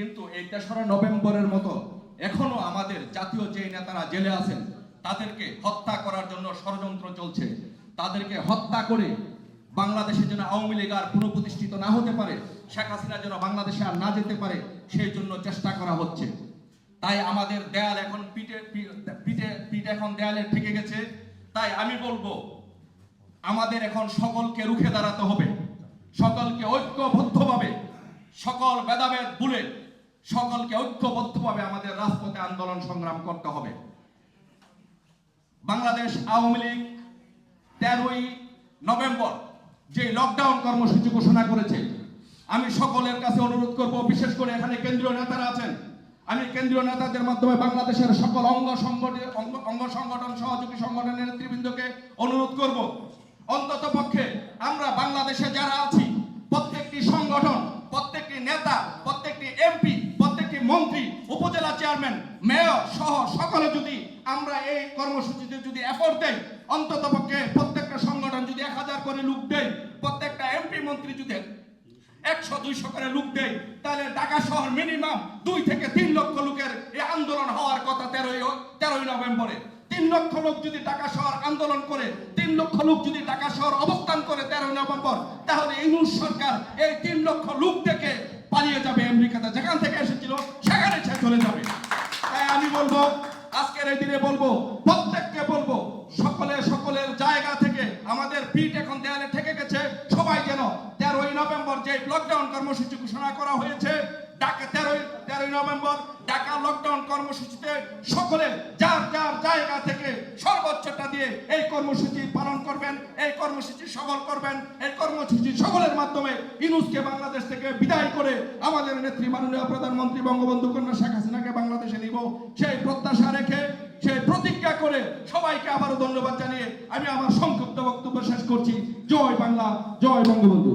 কিন্তু এই তেসরা নভেম্বরের মতো এখনও আমাদের জাতীয় যে নেতারা জেলে আছেন, তাদেরকে হত্যা করার জন্য ষড়যন্ত্র চলছে। তাদেরকে হত্যা করে বাংলাদেশে যেন আওয়ামী লীগ আর পুনঃপ্রতিষ্ঠিত না হতে পারে, শেখ হাসিনা যেন বাংলাদেশে আর না যেতে পারে, সেই জন্য চেষ্টা করা হচ্ছে। তাই আমাদের দেয়াল এখন পিঠে পিঠে, পিঠ এখন দেয়ালে ঠেকে গেছে। তাই আমি বলব, আমাদের এখন সকলকে রুখে দাঁড়াতে হবে। সকলকে ঐক্যবদ্ধভাবে সকল ভেদাভেদ ভুলে সকলকে ঐক্যবদ্ধভাবে আমাদের রাজপথে আন্দোলন সংগ্রাম করতে হবে। বাংলাদেশ আওয়ামী লীগ তেরোই নভেম্বর যে লকডাউন কর্মসূচি ঘোষণা করেছে, আমি সকলের কাছে অনুরোধ করব, বিশেষ করে এখানে কেন্দ্রীয় নেতারা আছেন, আমি কেন্দ্রীয় নেতাদের মাধ্যমে বাংলাদেশের সকল অঙ্গ সংগঠন অঙ্গ- সংগঠন, সহযোগী সংগঠনের নেতৃবৃন্দকে অনুরোধ করব, অন্তত পক্ষে আমরা বাংলাদেশে যারা আছি, প্রত্যেকটি সংগঠন, প্রত্যেকটি নেতা চেয়ারম্যান মেয়র সহ সকলে যদি আমরা এই কর্মসূচিতে যদি এফোর্ট দেই, অন্তত পক্ষে প্রত্যেকটা সংগঠন যদি এক হাজার করে লোক দেয়, প্রত্যেকটা এমপি মন্ত্রী যদি একশো, দুইশো করে লোক দেয়, তাহলে ঢাকা শহর মিনিমাম দুই থেকে তিন লক্ষ লোকের এই আন্দোলন হওয়ার কথা তেরোই তেরোই নভেম্বরে। তিন লক্ষ লোক যদি ঢাকা শহর আন্দোলন করে, তিন লক্ষ লোক যদি ঢাকা শহর অবস্থান করে তেরোই নভেম্বর, তাহলে ইউনুস সরকার এই তিন লক্ষ লোক থেকে পালিয়ে যাবে আমেরিকাতে যেখান থেকে এসেছিল, সেখানে সে চলে যাবে। বলব, আজকের এই দিনে বলব, প্রত্যেককে বলব, সকলে সকলের জায়গা থেকে, আমাদের পিঠ এখন দেয়ালে ঠেকে গেছে, সবাই যেন তেরোই নভেম্বর যে লকডাউন কর্মসূচি ঘোষণা করা হয়েছে, ঢাকা তেরোই তেরোই নভেম্বর ঢাকা লকডাউন কর্মসূচিতে সকলে যার যার জায়গা থেকে সর্বোচ্চটা দিয়ে এই কর্মসূচি পালন করবেন, এই কর্মসূচি সফল করবেন, এই কর্মসূচি সকলের মাধ্যমে ইনুসকে বাংলাদেশ থেকে বিদায় করে আমাদের নেত্রী মাননীয় প্রধানমন্ত্রী বঙ্গবন্ধু কন্যা শেখ হাসিনাকে বাংলাদেশে নিব সেই প্রত্যাশা রেখে, সেই প্রতিজ্ঞা করে সবাইকে আবারও ধন্যবাদ জানিয়ে আমি আমার সংক্ষিপ্ত বক্তব্য শেষ করছি। জয় বাংলা, জয় বঙ্গবন্ধু।